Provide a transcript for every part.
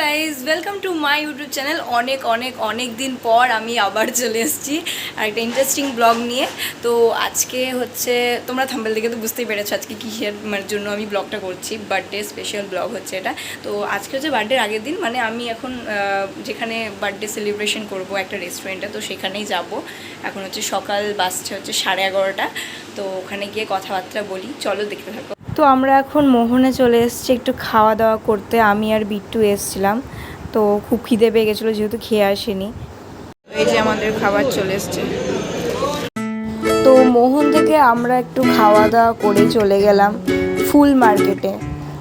Guys welcome to my YouTube channel অনেক অনেক অনেক দিন পর আমি আবার চলে এসেছি একটা ইন্টারেস্টিং ব্লগ নিয়ে। তো আজকে হচ্ছে, তোমরা থাম্বেল দেখে তো বুঝতেই পেরেছ আজকে কিসের মানে জন্য আমি ব্লগটা করছি বার্থডে স্পেশাল ব্লগ হচ্ছে এটা। তো আজকে হচ্ছে বার্থডের আগের দিন মানে আমি এখন যেখানে বার্থডে সেলিব্রেশন করব একটা রেস্টুরেন্টে তো সেখানেই যাব। এখন হচ্ছে সকাল বাসছে হচ্ছে সাড়ে এগারোটা, তো ওখানে গিয়ে কথাবার্তা বলি। চলো দেখতে থাকো। তো আমরা এখন মোহনে চলে এসেছি একটু খাওয়া দাওয়া করতে। আমি আর বিট্টু এসেছিলাম। তো খুব খিদে পেয়ে গেছিল, যেহেতু খেয়ে আসেনি। এই যে আমাদের খাবার চলে এসছে। তো মোহন থেকে আমরা একটু খাওয়া দাওয়া করে চলে গেলাম ফুল মার্কেটে।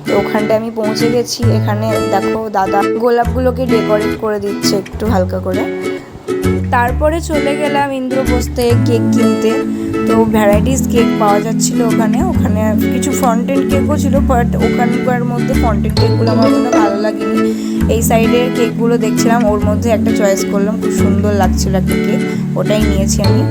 তো ওখানটায় আমি পৌঁছে গেছি। এখানে দেখো দাদা গোলাপগুলোকে ডেকোরেট করে দিচ্ছে একটু হালকা করে। তারপরে চলে গেলাম ইন্দ্রপ্রস্থে কেক কিনতে। তো ভ্যারাইটিস কেক পাওয়া যাচ্ছিল ওখানে। ওখানে কিছু ফন্টেন কেকও ছিল বাট ওখানকার মধ্যে ফন্টেন কেকগুলো আমার অতটা ভালো লাগেনি। এই সাইডের কেকগুলো দেখছিলাম, ওর মধ্যে একটা চয়েস করলাম। খুব সুন্দর লাগছিল একটা কেক ওটাই নিয়েছি আমি।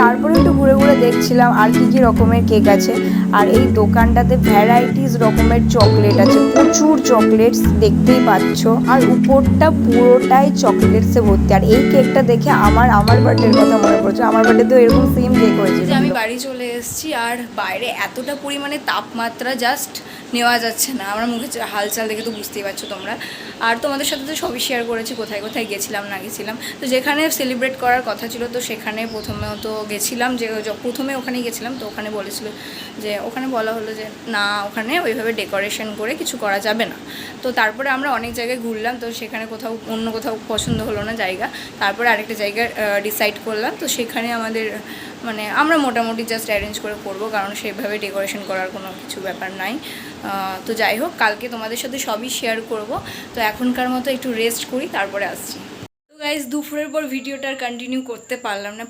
তারপরে একটু ঘুরে ঘুরে দেখছিলাম আর কি কি রকমের কেক আছে। আর এই দোকানটাতে ভ্যারাইটিস রকমের চকলেট আছে। প্রচুর চকলেটস দেখতেই পাচ্ছ। আর উপরটা পুরোটাই চকলেটসে ভর্তি। আর এই কেকটা দেখে আমার আমার বার্থডের কথা মনে পড়ছে। আমার বার্থডে তো এরকম সেম কেক হয়েছে আমি বাড়ি চলে এসেছি আর বাইরে এতটা পরিমাণে তাপমাত্রা জাস্ট নেওয়া যাচ্ছে না। আমার মুখে হালচাল দেখে তো বুঝতেই পারছ তোমরা। আর তোমাদের সাথে তো সবই শেয়ার করেছি, কোথায় কোথায় গেছিলাম, না গেছিলাম। তো যেখানে সেলিব্রেট করার কথা ছিল, তো সেখানে প্রথমে তো গেছিলাম। যে প্রথমে ওখানেই গেছিলাম, তো ওখানে বলেছিল যে ওখানে বলা হলো যে, না, ওখানে ওইভাবে ডেকোরেশন করে কিছু করা যাবে না। তো তারপরে আমরা অনেক জায়গায় ঘুরলাম, তো সেখানে কোথাও অন্য কোথাও পছন্দ হলো না জায়গা। তারপরে আরেকটা জায়গা ডিসাইড করলাম, তো সেখানে আমাদের মানে আমরা মোটামুটি জাস্ট অ্যারেঞ্জ করে করব, কারণ সেভাবে ডেকোরেশন করার কোনো কিছু ব্যাপার নাই। তো যাই হোক, কালকে তোমাদের সাথে সবই শেয়ার করব। তো এখনকার মতো একটু রেস্ট করি, তারপরে আসছি। গাইজ দুপুরের পর ভিডিওটা আর কন্টিনিউ করতে পারলাম না।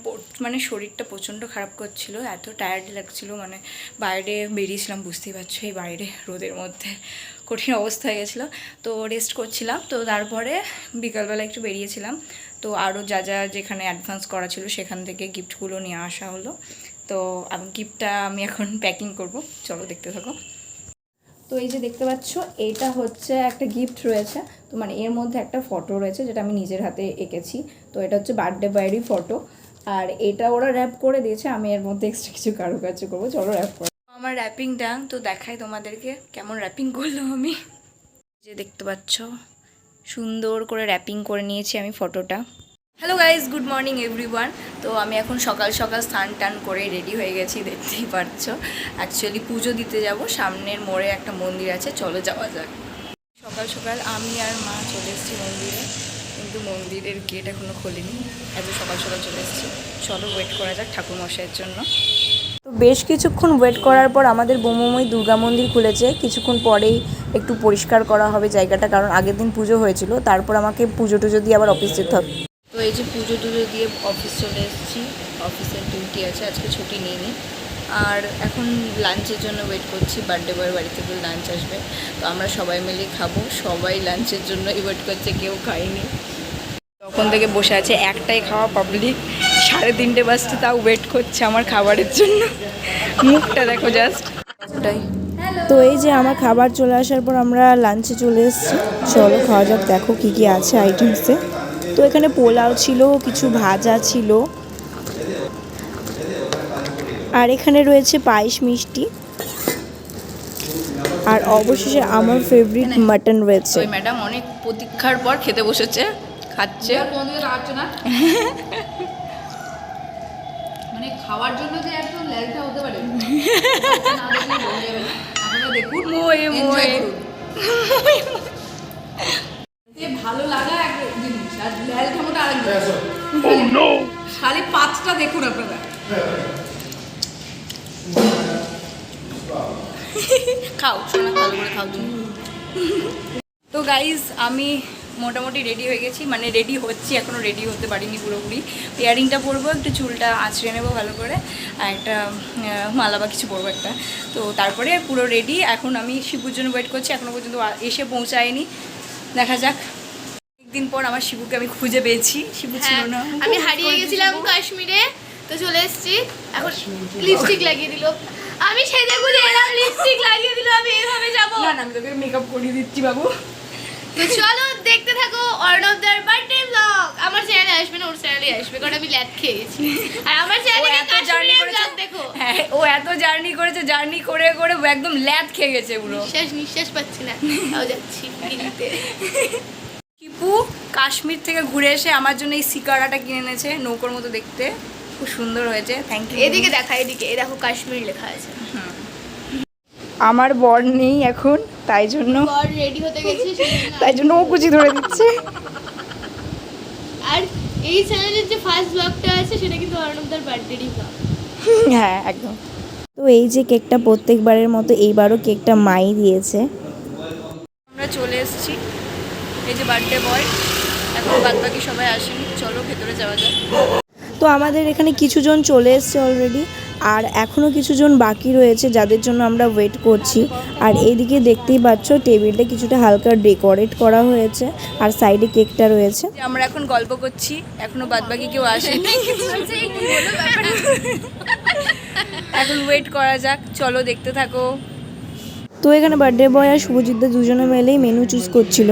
মানে শরীরটা প্রচণ্ড খারাপ করছিল, এত টায়ার্ড লাগছিল মানে বাইরে বেরিয়েছিলাম, বুঝতেই পারছ, এই বাইরে, রোদের মধ্যে কঠিন অবস্থা হয়ে গেছিল। তো রেস্ট করছিলাম, তো তারপরে বিকালবেলা একটু বেরিয়েছিলাম। তো আরও যা যা যেখানে অ্যাডভান্স করা ছিল, সেখান থেকে গিফটগুলো নিয়ে আসা হলো। তো গিফটটা আমি এখন প্যাকিং করব। চলো দেখতে থাকো। তো এই যে দেখতে পাচ্ছ, এটা হচ্ছে একটা গিফট রয়েছে। তো মানে এর মধ্যে একটা ফটো রয়েছে, যেটা আমি নিজের হাতে এঁকেছি। তো এটা হচ্ছে বার্থডে বয়েরই ফটো আর এটা ওরা র্যাপ করে দিয়েছে, আমি এর মধ্যে এক্সট্রা কিছু কারুকার্য করব। চলো র্যাপ করো। আমার র্যাপিংটা তো দেখাই তোমাদেরকে কেমন র্যাপিং করলাম আমি। যে দেখতে পাচ্ছ, সুন্দর করে র্যাপিং করে নিয়েছি আমি ফটোটা hello guys good morning everyone তো আমি এখন সকাল সকাল স্নান টান করে রেডি হয়ে গেছি, দেখতেই পারছ। অ্যাকচুয়ালি পুজো দিতে যাব, সামনের মোড়ে একটা মন্দির আছে, চলো যাওয়া যাক। সকাল সকাল আমি আর মা চলে এসেছি মন্দিরে, কিন্তু মন্দিরের গেট এখনও খোলেনি। এত সকাল সকাল চলে এসেছি, চলো ওয়েট করা যাক ঠাকুরমশাইয়ের জন্য। তো বেশ কিছুক্ষণ ওয়েট করার পর আমাদের বোমময় দুর্গা মন্দির খুলেছে। কিছুক্ষণ পরেই একটু পরিষ্কার করা হবে জায়গাটা, কারণ আগের দিন পুজো হয়েছিল। তারপর আমাকে পুজো টুজো দিয়ে আবার অফিস যেতে হবে। পুজো দিয়ে অফিস চলে এসেছি। অফিসের ডিউটি আছে, আজকে ছুটি নিইনি। আর এখন লাঞ্চের জন্য ওয়েট করছি বার্থডে বয়ের বাড়ি থেকে লাঞ্চ আসবে। তো আমরা সবাই মিলে খাব। সবাই লাঞ্চের জন্যই ওয়েট করছে, কেউ খায়নি। তখন থেকে বসে আছে, একটাই খাওয়া পাবলিক সাড়ে তিনটে বাজতে তাও ওয়েট করছে আমার খাবারের জন্য। মুখটা দেখো জাস্ট তো এই যে আমার খাবার চলে আসার পর আমরা লাঞ্চে চলে এসেছি। চলো খাওয়া যাক, দেখো কী কী আছে আইটেমসে তো এখানে পোলাও ছিল কিছু ভাজা ছিল। আর এখানে রয়েছে পায়েস মিষ্টি। আর অবশেষে আমার ফেভারিট মাটন রয়েছে। ম্যাডাম অনেক প্রতীক্ষার পর খেতে বসেছে খাচ্ছে। না? মানে খাওয়ার জন্য যে ল্যালটা হতে পারে। দেখুন মোয়ে মোয়ে। জিনিস খালি পাঁচটা দেখুন আপনারা। খাও ভালো করে খাও তো গাইজ আমি মোটামুটি রেডি হয়ে গেছি মানে রেডি হচ্ছি এখনও রেডি হতে পারিনি পুরোপুরি। ইয়ারিংটা পরবো, একটু চুলটা আঁচড়ে নেব ভালো করে, আর একটা মালা বা কিছু পরবো একটা। তো তারপরে পুরো রেডি এখন আমি শিবুর জন্য ওয়েট করছি এখনও পর্যন্ত এসে পৌঁছায়নি। দেখা যাক। একদিন পর আমার শিবুকে আমি খুঁজে পেয়েছি। শিবু ছিল হ্যাঁ, না। আমি হারিয়ে গেছিলাম কাশ্মীরে তো চলে এসেছি। এখন লিপস্টিক লাগিয়ে দিল। আমি সেজে গুজে এলাম লিপস্টিক লাগিয়ে দিল আমি এইভাবে যাব। না না আমি তোকে মেকআপ করিয়ে দিচ্ছি বাবু। তো চলো দেখতে থাকো অর্ণবদার বার্থডে ব্লগ আমার চ্যানেলে আসবে না ওর চ্যানেলে আসবে কারণ আমি ল্যাদ খেয়ে গেছি আর আমার চ্যানেলে এত জার্নি করেছে। ব্লগ দেখো। হ্যাঁ ও এত জার্নি করেছে জার্নি করে করে ও একদম ল্যাদ খেয়ে গেছে পুরো। নিঃশ্বাস নিঃশ্বাস পাচ্ছি না। তাও যাচ্ছি দিল্লিতে। টিপু কাশ্মীর থেকে ঘুরে এসে আমার জন্য এই সিকারাটা কিনে এনেছে নৌকোর মতো দেখতে। খুব সুন্দর হয়েছে। থ্যাংক ইউ এদিকে দেখা এদিকে। এই দেখো কাশ্মীর লেখা আছে। আমার বর নেই এখন তাই জন্য বর রেডি হতে গেছে তাই জন্য ও কুচি ধরে দিচ্ছে। আর এই চ্যানেলের যে ফার্স্ট ব্লগটা আছে সেটা কিন্তু অর্ণবদার বার্থডেরই ব্লগ হ্যাঁ একদম। তো এই যে কেকটা প্রত্যেকবারের মতো এইবারও কেকটা মাই দিয়েছে। আমরা চলে এসেছি। এই যে বার্থডে বয় এখন বাদ বাকি সবাই আসেনি চলো ভেতরে যাওয়া যাক। তো আমাদের এখানে কিছুজন চলে এসছে অলরেডি আর এখনও কিছুজন বাকি রয়েছে যাদের জন্য আমরা ওয়েট করছি। আর এইদিকে দেখতেই পাচ্ছ টেবিলটা কিছুটা হালকা ডেকোরেট করা হয়েছে আর সাইডে কেকটা রয়েছে। আমরা এখন গল্প করছি এখনও বাদ বাকি কেউ আসেনি। এখন ওয়েট করা যাক চলো দেখতে থাকো। তো এখানে বার্থডে বয় আর শুভজিৎদা দুজনে মিলেই মেনু চুজ করছিল।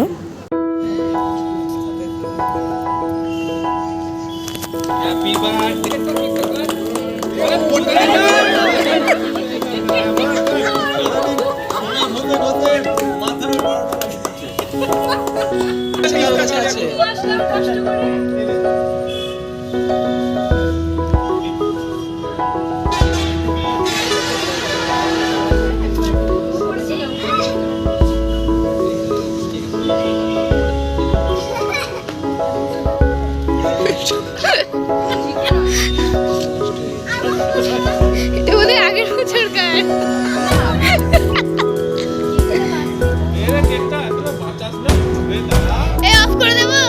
অফ করে দেবো?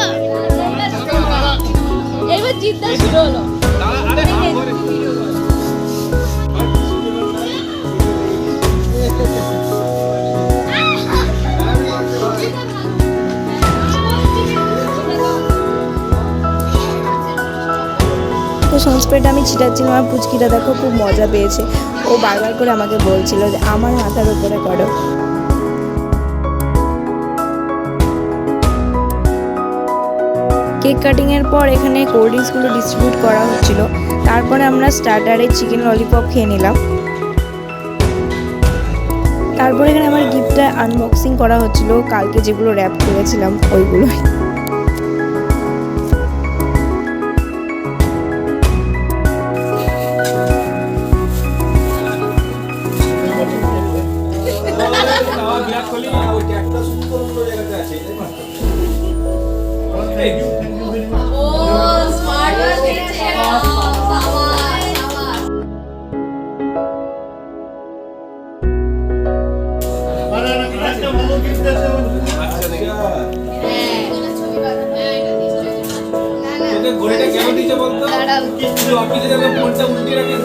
এবার জিদ্দা শুরু হলো। তো সংস্প্রেটা আমি ছিটাচ্ছিলাম আর পুচকিটা দেখো খুব মজা পেয়েছে। ও বারবার করে আমাকে বলছিল যে, আমার মাথার উপরে করো। কেক কাটিংয়ের পর এখানে কোল্ড ড্রিঙ্কসগুলো ডিস্ট্রিবিউট করা হচ্ছিল। তারপরে আমরা স্টার্টারে চিকেন ললিপপ খেয়ে নিলাম। তারপরে এখানে আমার গিফটটা আনবক্সিং করা হচ্ছিল। কালকে যেগুলো র্যাপ করেছিলাম, ওইগুলোই। ঘড়িটা কেন দিতে বলতো তুই অফিসে যাবে ফোনটা উল্টে রাখে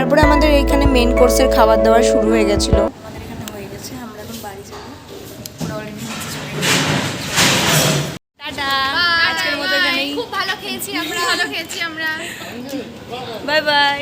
তারপরে আমাদের এখানে মেন কোর্সের খাবার দাবার শুরু হয়ে গেছিল। আমাদের এখানে হয়ে গেছে আমরা এখন বাড়ি যাব। ওরা অলরেডি নিচে চলে গেছে। টাটা। আজকের মতো এখানেই। খুব ভালো খেয়েছি আমরা ভালো খেয়েছি আমরা। Bye bye